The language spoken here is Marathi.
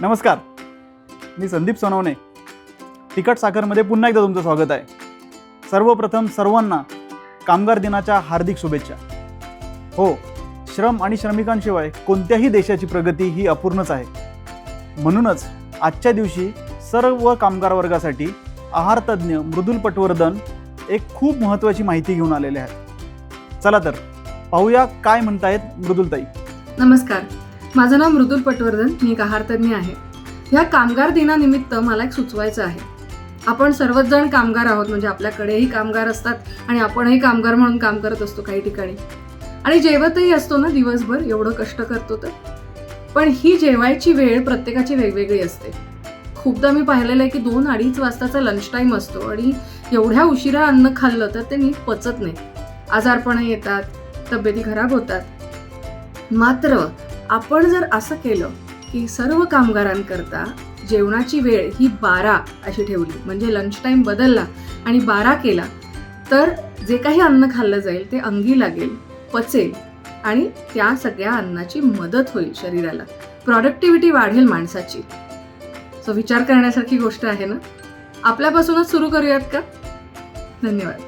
नमस्कार. मी संदीप सोनवणे. तिकट साखरमध्ये पुन्हा एकदा तुमचं स्वागत आहे. सर्वप्रथम सर्वांना कामगार दिनाच्या हार्दिक शुभेच्छा. हो श्रम आणि श्रमिकांशिवाय कोणत्याही देशाची प्रगती ही अपूर्णच आहे. म्हणूनच आजच्या दिवशी सर्व कामगार वर्गासाठी आहारतज्ज्ञ मृदुल पटवर्धन एक खूप महत्त्वाची माहिती घेऊन आलेले आहेत. चला तर पाहूया काय म्हणतायत मृदुलताई. नमस्कार. माझं नाव मृदुल पटवर्धन मी एक आहारतज्ञ आहे. ह्या कामगार दिनानिमित्त मला एक सुचवायचं आहे. आपण सर्वच जण कामगार आहोत म्हणजे आपल्याकडेही कामगार असतात आणि आपणही कामगार म्हणून काम करत असतो काही ठिकाणी. आणि जेवतही असतो ना दिवसभर एवढं कष्ट करतो तर. पण ही जेवायची वेळ प्रत्येकाची वेगवेगळी असते. खूपदा मी पाहिलेलं आहे की दोन अडीच वाजताचा लंच टाईम असतो आणि एवढ्या उशिरा अन्न खाल्लं तर ते नीट पचत नाही. आजारपणं येतात तब्येती खराब होतात. मात्र आपण जर असं केलं की सर्व कामगारांकरता जेवणाची वेळ ही बारा अशी ठेवली म्हणजे लंच टाईम बदलला आणि बारा केला तर जे काही अन्न खाल्लं जाईल ते अंगी लागेल पचेल आणि त्या सगळ्या अन्नाची मदत होईल शरीराला. प्रॉडक्टिव्हिटी वाढेल माणसाची. सो विचार करण्यासारखी गोष्ट आहे ना? आपल्यापासूनच सुरू करूयात का? धन्यवाद.